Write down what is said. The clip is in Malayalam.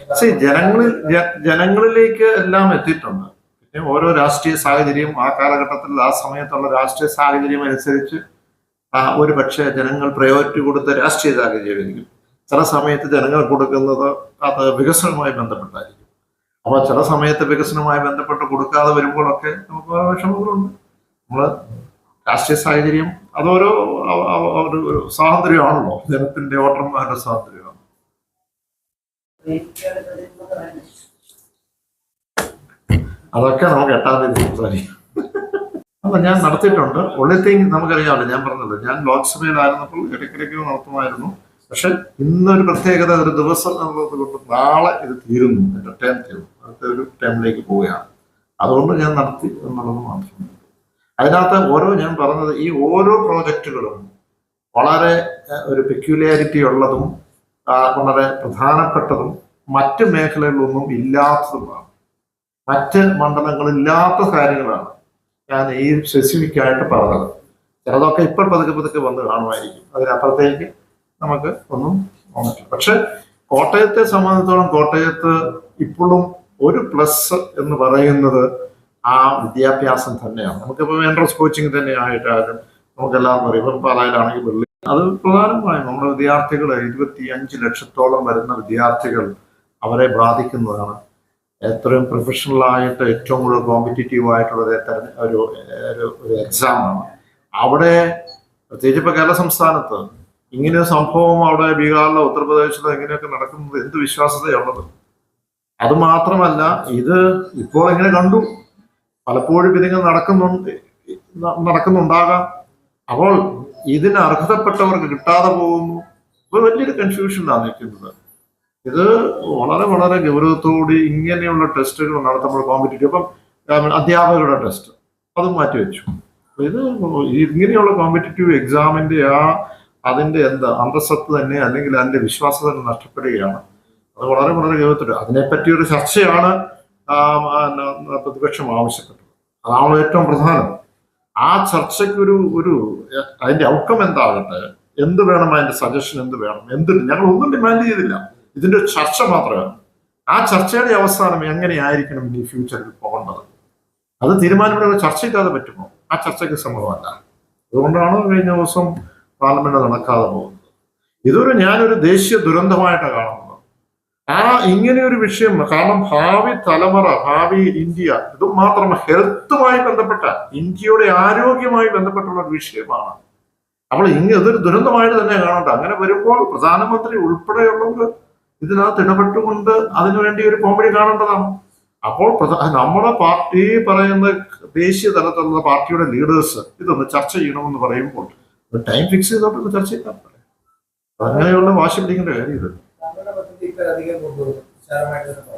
See, ജനങ്ങളിൽ ജനങ്ങളിലേക്ക് എല്ലാം എത്തിയിട്ടുണ്ട്. പിന്നെ ഓരോ രാഷ്ട്രീയ സാഹചര്യം ആ കാലഘട്ടത്തിൽ ആ സമയത്തുള്ള രാഷ്ട്രീയ സാഹചര്യം അനുസരിച്ച് ഒരു പക്ഷേ ജനങ്ങൾ പ്രയോറിറ്റി കൊടുത്ത രാഷ്ട്രീയ സാഹചര്യമായിരിക്കും. ചില സമയത്ത് ജനങ്ങൾ കൊടുക്കുന്നത് അത് വികസനവുമായി ബന്ധപ്പെട്ടായിരിക്കും. അപ്പോൾ ചില സമയത്ത് വികസനവുമായി ബന്ധപ്പെട്ട് കൊടുക്കാതെ വരുമ്പോഴൊക്കെ നമുക്ക് വിഷമങ്ങളുണ്ട്. നമ്മൾ രാഷ്ട്രീയ സാഹചര്യം അതൊരു ഒരു സ്വാതന്ത്ര്യമാണല്ലോ. ജനത്തിന്റെ വോട്ടർമാരുടെ സ്വാതന്ത്ര്യമാണ്. അതൊക്കെ നമുക്ക് എട്ടാം തീയതി സംസാരിക്കാം അല്ല ഞാൻ നടത്തിയിട്ടുണ്ട്. ഒളിത്തേക്ക് നമുക്കറിയാമല്ലോ ഞാൻ പറഞ്ഞല്ലോ. ഞാൻ ലോക്സഭയിലായിരുന്നപ്പോൾ ഇടയ്ക്കിടയ്ക്ക് നടത്തുമായിരുന്നു. പക്ഷെ ഇന്നൊരു പ്രത്യേകത ഒരു ദിവസം എന്നുള്ളത് കൊണ്ട് നാളെ ഇത് തീരുന്നു. എന്റെ ടൈം തീരുന്നു. അടുത്ത ഒരു ടൈമിലേക്ക് പോവുകയാണ്. അതുകൊണ്ട് ഞാൻ നടത്തി എന്നുള്ളത് മാത്രമേ അതിനകത്ത് ഓരോ ഞാൻ പറഞ്ഞത് ഈ ഓരോ പ്രോജക്റ്റുകളും വളരെ ഒരു പെക്യുലാരിറ്റി ഉള്ളതും വളരെ പ്രധാനപ്പെട്ടതും മറ്റ് മേഖലകളിലൊന്നും ഇല്ലാത്തതുമാണ്. മറ്റ് മണ്ഡലങ്ങളില്ലാത്ത കാര്യങ്ങളാണ് ഞാൻ ഈ സ്പെസിഫിക് ആയിട്ട് പറഞ്ഞത്. ചിലതൊക്കെ ഇപ്പോൾ പതുക്കെ പതുക്കെ വന്ന് കാണുമായിരിക്കും. അതിനപ്പുറത്തേക്ക് നമുക്ക് ഒന്നും തോന്നില്ല പക്ഷെ കോട്ടയത്തെ സംബന്ധിച്ചിടത്തോളം കോട്ടയത്ത് ഇപ്പോഴും ഒരു പ്ലസ് എന്ന് പറയുന്നത് ആ വിദ്യാഭ്യാസം തന്നെയാണ്. നമുക്കിപ്പോൾ എൻട്രൻസ് കോച്ചിങ് തന്നെ ആയിട്ടായാലും നമുക്കെല്ലാവർക്കും അറിയാം. ഇപ്പം പാലായിലാണെങ്കിൽ അത് പ്രധാനമായും നമ്മുടെ വിദ്യാർത്ഥികൾ ഇരുപത്തി അഞ്ച് ലക്ഷത്തോളം വരുന്ന വിദ്യാർത്ഥികൾ അവരെ ബാധിക്കുന്നതാണ്. എത്രയും പ്രൊഫഷണൽ ആയിട്ട് ഏറ്റവും കൂടുതൽ കോമ്പറ്റീറ്റീവ് ആയിട്ടുള്ള ഒരു ഒരു എക്സാമാണ് അവിടെ പ്രത്യേകിച്ച് ഇപ്പൊ കേരള സംസ്ഥാനത്ത് ഇങ്ങനെ സംഭവം അവിടെ ബീഹാറിലോ ഉത്തർപ്രദേശിലോ ഇങ്ങനെയൊക്കെ നടക്കുന്നത് എന്ത് വിശ്വാസതയുള്ളത് അത് മാത്രമല്ല ഇത് ഇപ്പോൾ ഇങ്ങനെ കണ്ടു. പലപ്പോഴും ഇതിങ്ങനെ നടക്കുന്നുണ്ട് നടക്കുന്നുണ്ടാകാം. അപ്പോൾ ഇതിന് അർഹതപ്പെട്ടവർക്ക് കിട്ടാതെ പോകുന്നു. ഇപ്പൊ വലിയൊരു കൺഫ്യൂഷനാണ് നിൽക്കുന്നത്. ഇത് വളരെ വളരെ ഗൗരവത്തോടെ ഇങ്ങനെയുള്ള ടെസ്റ്റുകൾ നടത്തുമ്പോൾ കോമ്പറ്റേറ്റീവ് അപ്പം അധ്യാപകരുടെ ടെസ്റ്റ് അത് മാറ്റിവെച്ചു അപ്പൊ ഇത് ഇങ്ങനെയുള്ള കോമ്പറ്റേറ്റീവ് എക്സാമിന്റെ ആ അതിന്റെ എന്താ അന്തസ്സത്ത് തന്നെ അല്ലെങ്കിൽ അതിന്റെ വിശ്വാസം തന്നെ നഷ്ടപ്പെടുകയാണ്. അത് വളരെ വളരെ ഗൗരവത്തിൽ അതിനെപ്പറ്റിയൊരു ചർച്ചയാണ് പ്രതിപക്ഷം ആവശ്യപ്പെട്ടത്. അതാണ് ഏറ്റവും പ്രധാനം. ആ ചർച്ചയ്ക്ക് ഒരു അതിന്റെ ഔട്ട്കം എന്താകട്ടെ? എന്ത് വേണം അതിന്റെ സജഷൻ എന്ത് വേണം? എന്ത് ഞങ്ങൾ ഒന്നും ഡിമാൻഡ് ചെയ്തില്ല. ഇതിന്റെ ചർച്ച മാത്രമാണ് ആ ചർച്ചയുടെ അവസാനം എങ്ങനെയായിരിക്കണം ഇനി ഫ്യൂച്ചറിൽ പോകേണ്ടത്? അത് തീരുമാനമുള്ള ചർച്ച ചെയ്താതെ പറ്റുമോ? ആ ചർച്ചയ്ക്ക് സമ്മതമല്ല. അതുകൊണ്ടാണ് കഴിഞ്ഞ ദിവസം പാർലമെന്റ് നടക്കാതെ പോകുന്നത്. ഇതൊരു ഞാനൊരു ദേശീയ ദുരന്തമായിട്ടാണ് കാണുന്നത്. ആ ഇങ്ങനെ ഒരു വിഷയം കാരണം ഭാവി തലമുറ ഭാവി ഇന്ത്യ ഇത് മാത്രം ഹെൽത്തുമായി ബന്ധപ്പെട്ട ഇന്ത്യയുടെ ആരോഗ്യമായി ബന്ധപ്പെട്ടുള്ള ഒരു വിഷയമാണ്. അപ്പോൾ ഇങ്ങനെ ഇതൊരു ദുരന്തമായിട്ട് തന്നെ കാണണ്ട. അങ്ങനെ വരുമ്പോൾ പ്രധാനമന്ത്രി ഉൾപ്പെടെയുള്ളവർ ഇതിനകത്ത് ഇടപെട്ടുകൊണ്ട് അതിനുവേണ്ടി ഒരു കോമഡി കാണേണ്ടതാണ്. അപ്പോൾ നമ്മുടെ പാർട്ടി പറയുന്ന ദേശീയ തലത്തിലുള്ള പാർട്ടിയുടെ ലീഡേഴ്സ് ഇതൊന്ന് ചർച്ച ചെയ്യണമെന്ന് പറയുമ്പോൾ ടൈം ഫിക്സ് ചെയ്തോട്ടൊന്ന് ചർച്ച ചെയ്താൽ. അങ്ങനെയുള്ള വാശി പിടിക്കേണ്ട കാര്യം ഇത് നമ്മുടെ